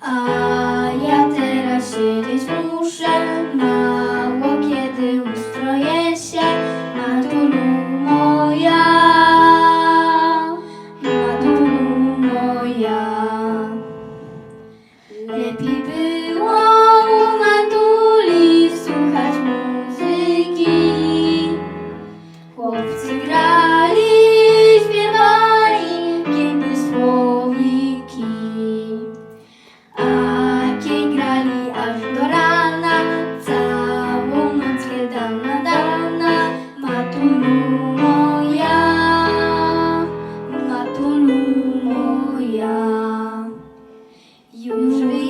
Uh... моя. Южний